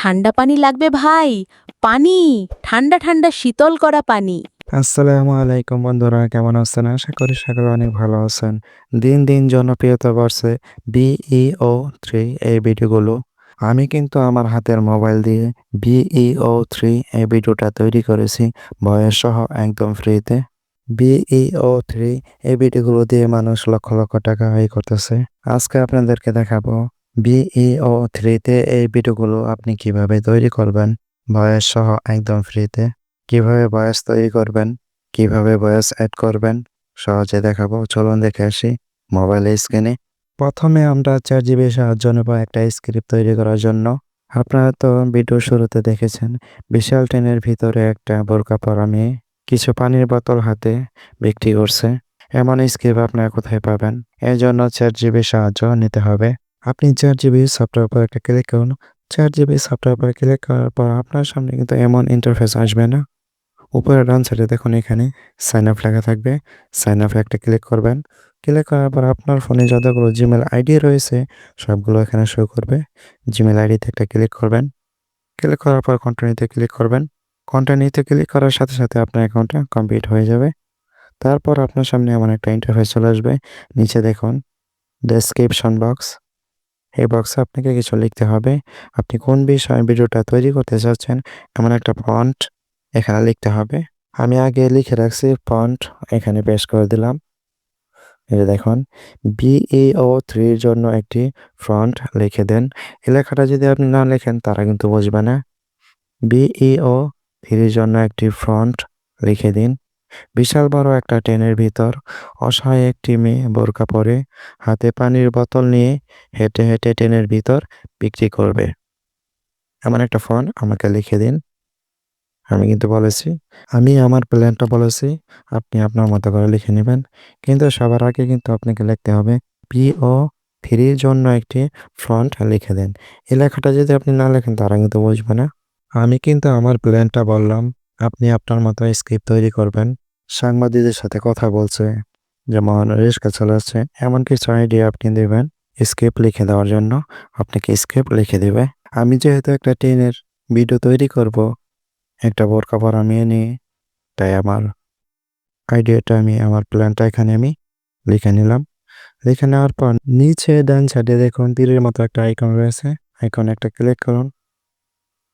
ঠান্ডা পানি লাগবে ভাই। পানি, ঠান্ডা ঠান্ডা শীতল করা পানি। আসসালামু আলাইকুম বন্ধুরা, কেমন আছেন? আশা করি সকলে অনেক ভালো আছেন। দিন দিন জনপ্রিয়তা বাড়ছে বিইও থ্রি এই ভিডিওগুলো। আমি কিন্তু আমার হাতের মোবাইল দিয়ে বিইও থ্রি এই ভিডিওটা তৈরি করেছি। বয়স সহ একদম ফ্রিতে। বিইও থ্রি এই ভিডিওগুলো দিয়ে মানুষ লক্ষ লক্ষ টাকা আয় করতেছে। আজকে আপনাদেরকে দেখাবো বিইও থ্রিতে এই ভিডিওগুলো আপনি কীভাবে তৈরি করবেন, বয়স সহ একদম ফ্রিতে কীভাবে ভয়েস তৈরি করবেন, কীভাবে ভয়েস অ্যাড করবেন, সহজে দেখাবো। চলুন দেখে আসি মোবাইলের স্ক্রিনে প্রথমে আমরা চার জিবি সাহায্য নেব একটা স্ক্রিপ্ট তৈরি করার জন্য। আপনারা তো ভিডিও শুরুতে দেখেছেন, বিশাল ট্রেনের ভিতরে একটা বোরকা পরা মেয়ে, কিছু পানির বোতল হাতে বিক্রি করছে। এমন স্ক্রিপ্ট আপনারা কোথায় পাবেন? এর জন্য চার জিবি সাহায্য নিতে হবে। আপনি চার জিবি সফটওয়্যার উপর একটা ক্লিক করুন। চার জিবি সফটওয়্যার উপর ক্লিক করার পর আপনার সামনে কিন্তু এমন ইন্টারফেস আসবে না। উপরে ডান সাইডে দেখুন এখানে সাইন আপ লেখা থাকবে। সাইন আপে একটা ক্লিক করবেন। ক্লিক করার পর আপনার ফোনে যতগুলো জিমেল আইডি রয়েছে, সবগুলো এখানে শো করবে। জিমেল আইডিতে একটা ক্লিক করবেন। ক্লিক করার পর কন্টিনিউতে ক্লিক করবেন। কন্টিনিউতে ক্লিক করার সাথে সাথে আপনার অ্যাকাউন্টটা কমপ্লিট হয়ে যাবে। তারপর আপনার সামনে এমন একটা ইন্টারফেস চলে আসবে। নিচে দেখুন ডেসক্রিপশন বক্স এই বক্সে আপনাকে কিছু লিখতে হবে। আপনি কোন বিষয়ে ভিডিওটা তৈরি করতে চাচ্ছেন, এমন একটা ফন্ট এখানে লিখতে হবে। আমি আগে লিখে রাখছি ফন্ট এখানে পেশ করে দিলাম। দেখুন বিএও থ্রির জন্য একটি ফ্রন্ট লিখে দেন। এই লেখাটা যদি আপনি না লেখেন, তারা কিন্তু বুঝবে না। বিইও থ্রির জন্য একটি ফ্রন্ট লিখে দিন। বিশাল বড় একটা ট্রেনের ভিতর অসহায় একটি মেয়ে বোরকা পরে হাতে পানির বোতল নিয়ে হেঁটে হেঁটে ট্রেনের ভিতর বিক্রি করবে। এমন একটা ফোন আমাকে লিখে দিন। আমি কিন্তু বলেছি, আমি আমার প্ল্যানটা বলেছি, আপনি আপনার মতো করে লিখে নেবেন। কিন্তু সবার আগে কিন্তু আপনাকে লিখতে হবে, পিও থ্রির জন্য একটি ফ্রন্ট লিখে দেন। এই লেখাটা যদি আপনি না লেখেন, তারা কিন্তু বুঝবে না। আমি কিন্তু আমার প্ল্যানটা বললাম, আপনি আপনার মতো স্ক্রিপ্ট তৈরি করবেন। সাংবাদিকদের সাথে কথা বলছে, যেমন রিস্কা চালাচ্ছে, এমন কিছু আইডিয়া আপনি দেবেন স্ক্রিপ্ট লিখে দেওয়ার জন্য। আপনাকে স্ক্রিপ্ট লিখে দেবে? আমি যেহেতু একটা ট্রেনের ভিডিও তৈরি করব, একটা বোরকা পরা মেয়ে নিয়ে, তাই আমার আইডিয়াটা আমি, আমার প্ল্যানটা এখানে আমি লিখে নিলাম। লিখে নেওয়ার পর নিচে ডান সাইডে দেখুন, তীরের মতো একটা আইকন রয়েছে। আইকনে একটা ক্লিক করুন।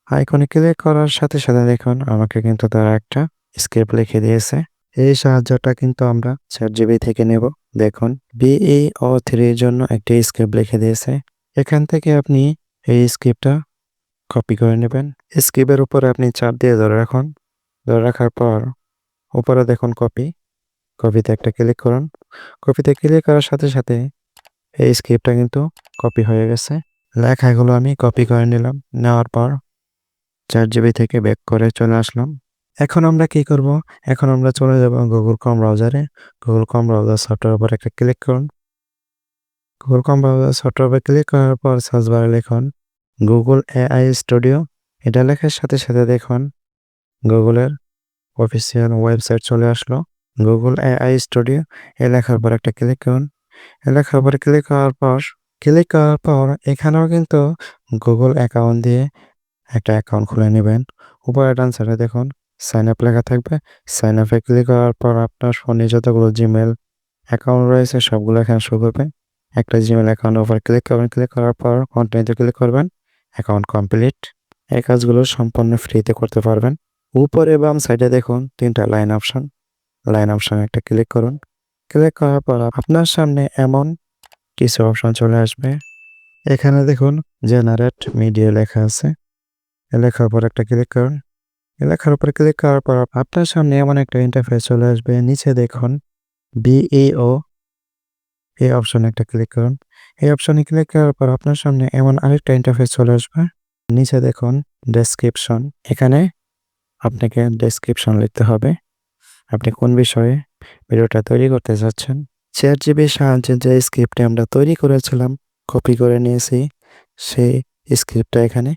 আইকনে ক্লিক করার সাথে সাথে দেখুন, আমাকে কিন্তু তারা একটা স্ক্রিপ্ট লিখে দিয়েছে। এই সাহায্যটা কিন্তু আমরা চার জিবি থেকে নেব। দেখুন বিএ ও থ্রির জন্য একটি স্ক্রিপ্ট লিখে দিয়েছে। এখান থেকে আপনি এই স্ক্রিপ্টটা কপি করে নেবেন। স্ক্রিপ্টের উপরে আপনি চাপ দিয়ে ধরে রাখুন। ধরে রাখার পর উপরে দেখুন কপি কপিতে একটা ক্লিক করুন। কপিতে ক্লিক করার সাথে সাথে এই স্ক্রিপ্টটা কিন্তু কপি হয়ে গেছে। লেখাগুলো আমি কপি করে নিলাম। নেওয়ার পর চার জিবি থেকে ব্যাক করে চলে আসলাম। এখন আমরা কি করব? এখন আমরা চলে যাব গুগল কম ব্রাউজারে গুগল কম ব্রাউজার সফটওয়্যার উপর একটা ক্লিক করুন। গুগল কম ব্রাউজার সফটওয়্যার ক্লিক করার পর সার্চ বারে লিখুন গুগল এআই স্টুডিও এটা লেখার সাথে সাথে দেখুন গুগলের অফিসিয়াল ওয়েবসাইট চলে আসলো। গুগল এআই স্টুডিও এ লেখার পর একটা ক্লিক করুন। এ লেখার পর ক্লিক করার পর ক্লিক করার পর এখানেও কিন্তু গুগল অ্যাকাউন্ট দিয়ে একটা অ্যাকাউন্ট খুলে নেবেন। উপরে ডান সাইডে দেখুন সাইন আপ লেখা থাকবে। সাইন আপে ক্লিক করার পর আপনার ফোনে যতগুলো জিমেল অ্যাকাউন্ট রয়েছে, সবগুলো এখানে শো করবে। একটা জিমেল অ্যাকাউন্ট উপর ক্লিক করবেন। ক্লিক করার পর কন্টিনিউতে ক্লিক করবেন। অ্যাকাউন্ট কমপ্লিট এই কাজগুলো সম্পূর্ণ ফ্রিতে করতে পারবেন। উপরে বাম সাইডে দেখুন, তিনটা লাইন অপশন লাইন অপশন একটা ক্লিক করুন। ক্লিক করার পর আপনার সামনে এমন কিছু অপশন চলে আসবে। এখানে দেখুন জেনারেট মিডিয়া লেখা আছে। লেখার উপর একটা ক্লিক করুন। লেখার উপর ক্লিক করার পর আপনার সামনে এমন একটা ইন্টারফেস চলে আসবে। নিচে দেখুন বিএও এই অপশনে একটা ক্লিক করুন। এই অপশনে ক্লিক করার পর আপনার সামনে এমন আরেকটা ইন্টারফেস চলে আসবে। নিচে দেখুন ডেসক্রিপশন এখানে আপনাকে ডেসক্রিপশন লিখতে হবে। আপনি কোন বিষয়ে ভিডিওটা তৈরি করতে চাচ্ছেন? চার জিবির সাহায্যে যে স্ক্রিপ্টে আমরা তৈরি করেছিলাম কপি করে নিয়েছি, সেই স্ক্রিপ্টটা এখানে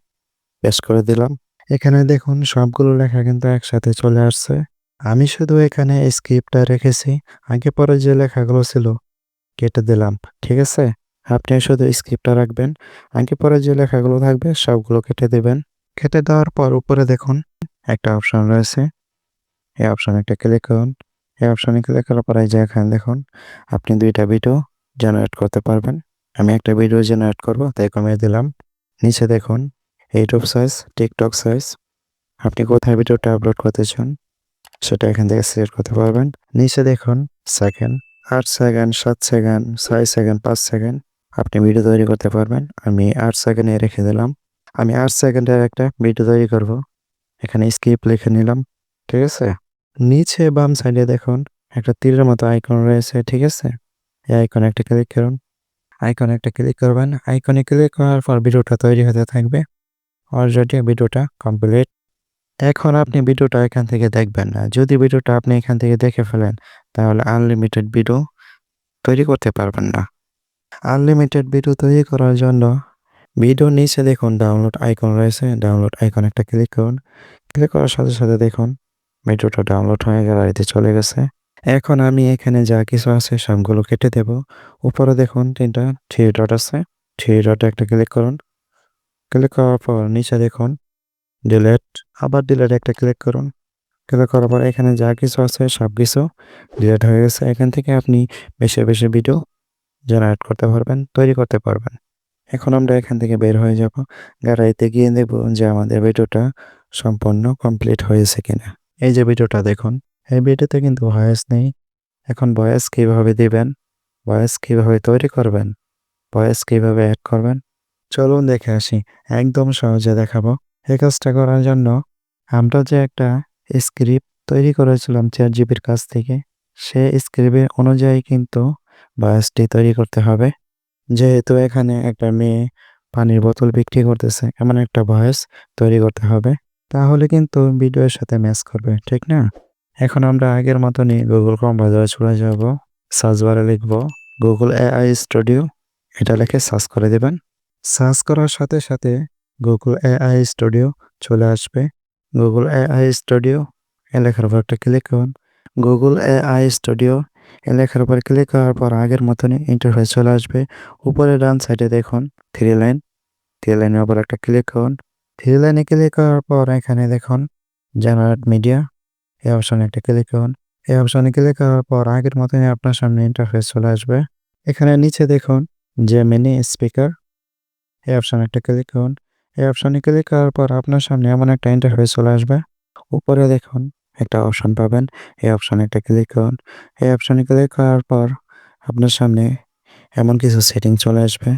পেশ করে দিলাম। এখানে দেখুন সবগুলো লেখা কিন্তু একসাথে চলে আসছে। আমি শুধু এখানে স্ক্রিপ্টটা রেখেছি, আগে পরে যে লেখাগুলো ছিল কেটে দিলাম, ঠিক আছে? আপনি শুধু স্ক্রিপ্টটা রাখবেন, আগে পরে যে লেখাগুলো থাকবে সবগুলো কেটে দেবেন। কেটে দেওয়ার পর উপরে দেখুন একটা অপশন রয়েছে, এই অপশনে একটা ক্লিক করুন। এই অপশানে ক্লিক করার পরে যে এখানে দেখুন, আপনি দুইটা ভিডিও জেনারেট করতে পারবেন। আমি একটা ভিডিও জেনারেট করব, তাই কমিয়ে দিলাম। নিচে দেখুন ইউটিউব সাইজ টিকটক সাইজ আপনি কোথায় ভিডিওটা আপলোড করতে চান, সেটা এখান থেকে সিলেক্ট করতে পারবেন। নিচে দেখুন সেকেন্ড আট সেকেন্ড সাত সেকেন্ড ছয় সেকেন্ড পাঁচ সেকেন্ড আপনি ভিডিও তৈরি করতে পারবেন। আমি আট সেকেন্ডে রেখে দিলাম। আমি আট সেকেন্ডের একটা ভিডিও তৈরি করব। এখানে স্ক্রিপ্ট লিখে নিলাম, ঠিক আছে? নিচে বাম সাইডে দেখুন, একটা তীরের মতো আইকন রয়েছে, ঠিক আছে? এই আইকনে একটা ক্লিক করুন। আইকনে একটা ক্লিক করবেন। আইকনে ক্লিক করার পর ভিডিওটা তৈরি হতে থাকবে। অলরেডি ভিডিওটা কমপ্লিট এখন আপনি ভিডিওটা এখান থেকে দেখবেন না। যদি ভিডিওটা আপনি এখান থেকে দেখে ফেলেন, তাহলে আনলিমিটেড ভিডিও তৈরি করতে পারবেন না। আনলিমিটেড ভিডিও তৈরি করার জন্য ভিডিও নিচে দেখুন ডাউনলোড আইকন রয়েছে। ডাউনলোড আইকন একটা ক্লিক করুন। ক্লিক করার সাথে সাথে দেখুন ভিডিওটা ডাউনলোড হয়ে গ্যালারিতে চলে গেছে। এখন আমি এখানে যা কিছু আছে সবগুলো কেটে দেব। উপরে দেখুন তিনটা থ্রি ডট আছে। থ্রি ডটে একটা ক্লিক করুন। ক্লিক করার পর নিচে দেখুন ডিলেট আবার ডিলেট একটা ক্লিক করুন। ক্লিক করার পর এখানে যা কিছু আছে, সব কিছু ডিলেট হয়ে গেছে। এখান থেকে আপনি বেশি বেশি ভিডিও জেনারেট করতে পারবেন, তৈরি করতে পারবেন। এখন আমরা এখান থেকে বের হয়ে যাব। গ্যালারিতে গিয়ে দেখব যে আমাদের ভিডিওটা সম্পূর্ণ কমপ্লিট হয়েছে কিনা। এই যে ভিডিওটা দেখুন, এই ভিডিওতে কিন্তু ভয়েস নেই। এখন ভয়েস কীভাবে দিবেন? ভয়েস কীভাবে তৈরি করবেন? ভয়েস কীভাবে অ্যাড করবেন? চলুন দেখে আসি। একদম সহজে দেখাবো। এই কাজটা করার জন্য আমরা যে একটা স্ক্রিপ্ট তৈরি করেছিলাম চেয়ার জিবির কাছ থেকে, সে স্ক্রিপ্টের অনুযায়ী কিন্তু ভয়েসটি তৈরি করতে হবে। যেহেতু এখানে একটা মেয়ে পানির বোতল বিক্রি করতেছে, এমন একটা ভয়েস তৈরি করতে হবে, তাহলে কিন্তু ভিডিওর সাথে ম্যাচ করবে, ঠিক না? এখন আমরা আগের মতনই গুগল ক্রোম বাজারে চলে যাব। সার্চ বারে লিখব গুগল এআই স্টুডিও এটা লিখে সার্চ করে দেবেন। সার্চ করার সাথে সাথে গুগল এআই স্টুডিও চলে আসবে। গুগল এআই স্টুডিও এ লেখার উপর একটা ক্লিক করুন। গুগল এআই স্টুডিও এ লেখার উপর ক্লিক করার পর আগের মতনই ইন্টারফেস চলে আসবে। উপরে ডান সাইডে দেখুন থ্রি লাইন থ্রি লাইনের উপর একটা ক্লিক করুন। থ্রি লাইনে ক্লিক করার পর এখানে দেখুন জেনারেট মিডিয়া এই অপশনে একটা ক্লিক করুন। এই অপশনে ক্লিক করার পর আগের মতনই আপনার সামনে ইন্টারফেস চলে আসবে। এখানে নিচে দেখুন যে মিনি স্পিকার এই অপশনে একটা ক্লিক করুন। এই অপশনে ক্লিক করার পর আপনার সামনে এমন একটা ইন্টারফেস চলে আসবে। উপরে দেখুন একটা অপশন পাবেন। এই অপশনে একটা ক্লিক করুন। এই অপশনে ক্লিক করার পর আপনার সামনে এমন কিছু সেটিং চলে আসবে।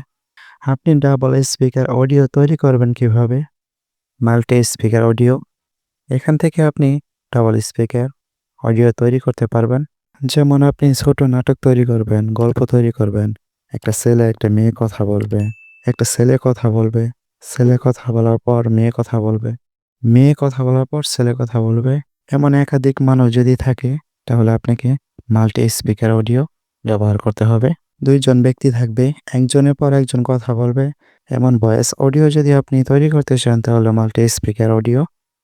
আপনি ডাবল স্পিকার অডিও তৈরি করবেন কীভাবে? মাল্টি স্পিকার অডিও এখান থেকে আপনি ডাবল স্পিকার অডিও তৈরি করতে পারবেন। যেমন আপনি ছোট নাটক তৈরি করবেন, গল্প তৈরি করবেন, একটা ছেলে, একটা মেয়ে কথা বলবে। একটা ছেলে কথা বলবে, ছেলে কথা বলার পর মেয়ে কথা বলবে। মেয়ে কথা বলার পর ছেলে কথা বলবে। এমন একাধিক মানুষ যদি থাকে, তাহলে আপনাকে মাল্টি স্পিকার অডিও ব্যবহার করতে হবে। দুইজন ব্যক্তি থাকবে, একজনের পর একজন কথা বলবে। এমন ভয়েস অডিও যদি আপনি তৈরি করতে চান, তাহলে মাল্টি স্পিকার অডিও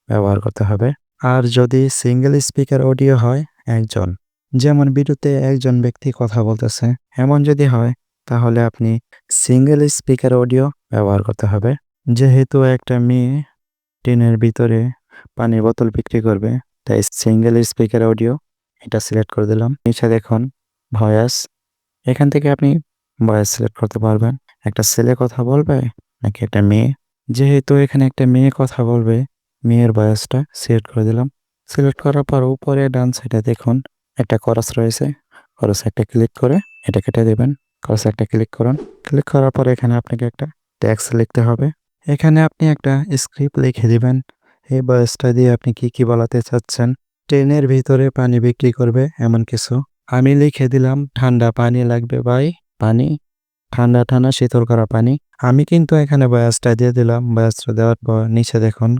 ব্যবহার করতে হবে। আর যদি সিঙ্গেল স্পিকার অডিও হয়, একজন। যেমন ভিডিওতে একজন ব্যক্তি কথা বলতেছে, এমন যদি হয়, তাহলে আপনি সিঙ্গেল স্পিকার অডিও ব্যবহার করতে হবে। যেহেতু একটা মেয়ে টিনের ভিতরে পানির বোতল বিক্রি করবে, তাই সিঙ্গেল স্পিকার অডিও এটা সিলেক্ট করে দিলাম। নিচে দেখুন ভয়েস এখান থেকে আপনি ভয়েস সিলেক্ট করতে পারবেন। একটা ছেলে কথা বলবে নাকি একটা মেয়ে? যেহেতু এখানে একটা মেয়ে কথা বলবে, মেয়ের ভয়েসটা সিলেক্ট করে দিলাম। সিলেক্ট করার পর উপরে ডান সাইডে দেখুন, একটা করস রয়েছে। করস একটা ক্লিক করে এটা কেটে দেবেন। করস একটা ক্লিক করুন। ক্লিক করার পর এখানে আপনাকে একটা ট্যাক্স লিখতে হবে। এখানে আপনি একটা স্ক্রিপ্ট লিখে দিবেন। এই বয়সটা দিয়ে আপনি কি কি বলাতে চাচ্ছেন? ট্রেনের ভিতরে পানি বিক্রি করবে এমন কিছু। আমি লিখে দিলাম, ঠান্ডা পানি লাগবে ভাই, পানি। ঠান্ডা ঠান্ডা শীতল করা পানি। আমি কিন্তু এখানে বয়সটা দিয়ে দিলাম। বয়সটা দেওয়ার পর নিচে দেখুন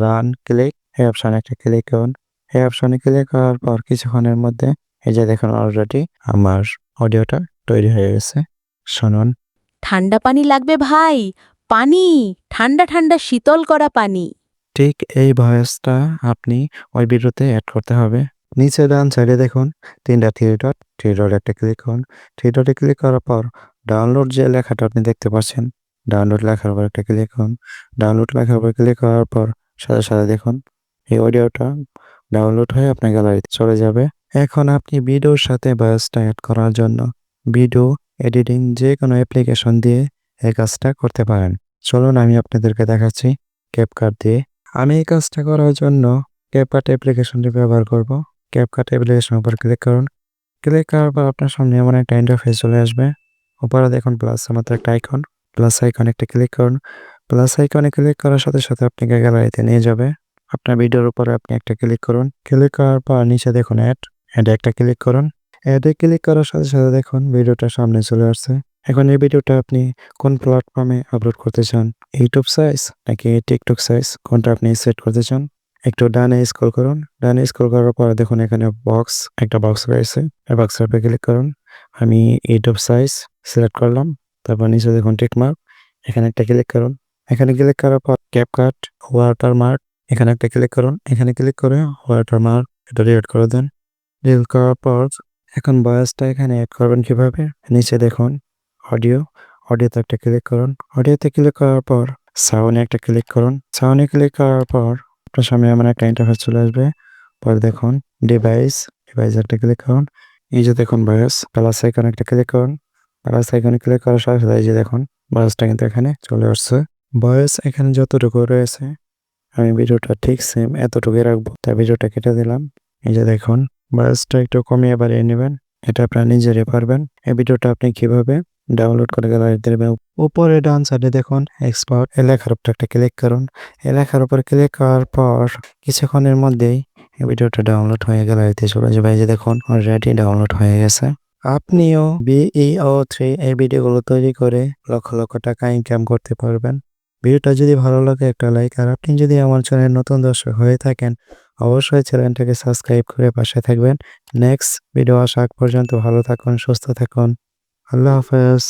রান ক্লিক এই অপশানে একটা ক্লিক করুন। এই অপশানে ক্লিক করার পর কিছুক্ষণের মধ্যে এই যে দেখুন অলরেডি আমার অডিওটা তৈরি হয়ে গেছে। শুনুন। ঠান্ডা পানি লাগবে ভাই। পানি ঠান্ডা ঠান্ডা শীতল করা পানি। ঠিক এই ভয়েসটা আপনি ওই ভিডিওতে অ্যাড করতে হবে। নিচে ডান সাইডে দেখুন তিনটা থ্রি ডট থ্রি ডট একটা ক্লিক করুন। থ্রি ডটে ক্লিক করার পর ডাউনলোড যে লেখাটা আপনি দেখতে পাচ্ছেন ডাউনলোড লেখার উপর একটা ক্লিক করুন। ডাউনলোড লেখার উপর ক্লিক করার পর সাথে সাথে দেখুন এই অডিওটা ডাউনলোড হয়ে আপনার গ্যালারিতে চলে যাবে। এখন আপনি ভিডিওর সাথে ভয়েসটা অ্যাড করার জন্য ভিডিও, এডিটিং, যে কোনো অ্যাপ্লিকেশন দিয়ে এই কাজটা করতে পারেন। চলুন আমি আপনাদেরকে দেখাচ্ছি ক্যাপকাট দিয়ে। আমি এই কাজটা করার জন্য ক্যাপকাট অ্যাপ্লিকেশনটি ব্যবহার করব। ক্যাপকাট অ্যাপ্লিকেশন উপর ক্লিক করুন। ক্লিক করার পর আপনার সামনে এমন একটা ইন্টারফেস চলে আসবে। উপরে দেখুন প্লাস মতো একটা আইকন প্লাস আইকনে একটা ক্লিক করুন। প্লাস আইকনে ক্লিক করার সাথে সাথে আপনাকে গ্যালারিতে নিয়ে যাবে। আপনার ভিডিওর উপরে আপনি একটা ক্লিক করুন। ক্লিক করার পর নিচে দেখুন অ্যাড অ্যাডে একটা ক্লিক করুন। অ্যাডে ক্লিক করার সাথে সাথে দেখুন ভিডিওটা সামনে চলে আসছে। এখন এই ভিডিওটা আপনি কোন প্ল্যাটফর্মে আপলোড করতে চান? ইউটিউব সাইজ নাকি টিকটক সাইজ কোনটা আপনি সেট করতে চান? একটু ডানে স্ক্রল করুন। ডানে স্ক্রল করার পর দেখুন এখানে বক্স একটা বক্স রয়েছে। এই বক্সের উপরে ক্লিক করুন। আমি ইউটিউব সাইজ সিলেক্ট করলাম। তারপর নিচে দেখুন টিক মার্ক এখানে একটা ক্লিক করুন। এখানে ক্লিক করার পর ক্যাপকাট ওয়াটার মার্ক এখানে একটা ক্লিক করুন। এখানে ক্লিক করে ওয়াটার মার্ক এটা ডিলিট করে দেন। ডিলিট করার পর এখন বয়সটা এখানে অ্যাড করবেন কীভাবে? নিচে দেখুন অডিও অডিওতে একটা ক্লিক করুন। অডিওতে ক্লিক করার পর সাউন্ডে একটা ক্লিক করুন। সাউন্ডে ক্লিক করার পর আপনার সামনে এমন একটা ইন্টারফেস চলে আসবে। পরে দেখুন ডিভাইস ডিভাইস একটা ক্লিক করুন। এই যে দেখুন বয়স প্লাস আইকনে একটা ক্লিক করুন। প্লাস আইকনে ক্লিক করার সাথে সাথে এই যে দেখুন, বয়সটা কিন্তু এখানে চলে আসছে। বয়স এখানে যতটুকু রয়েছে, আমি ভিডিওটা ঠিক সেম এতটুকুই রাখব। তাই ভিডিওটা কেটে দিলাম। এই যে দেখুন বয়সটা একটু কমিয়ে বাড়িয়ে নেবেন। এটা আপনারা নিজেরই পারবেন। এই ভিডিওটা আপনি কীভাবে ডাউনলোড করে গ্যালারিতে দেবেন উপরে ডান সাইডে দেখুন এক্সপার্ট এই লেখার উপর একটা ক্লিক করুন। এই লেখার উপর ক্লিক করার পর কিছুক্ষণের মধ্যেই এই ভিডিওটা ডাউনলোড হয়ে গ্যালারিতে চলে যাবে যে দেখুন অলরেডি ডাউনলোড হয়ে গেছে। আপনিও বিইও থ্রি এই ভিডিওগুলো তৈরি করে লক্ষ লক্ষ টাকা ইনকাম করতে পারবেন। ভিডিওটা যদি ভালো লাগে একটা লাইক আর আপনি যদি আমার চ্যানেল নতুন দর্শক হয়ে থাকেন, অবশ্যই চ্যানেলটাকে সাবস্ক্রাইব করে পাশে থাকবেন। নেক্সট ভিডিও আসা পর্যন্ত ভালো থাকুন, সুস্থ থাকুন। আল্লাহ হাফেজ।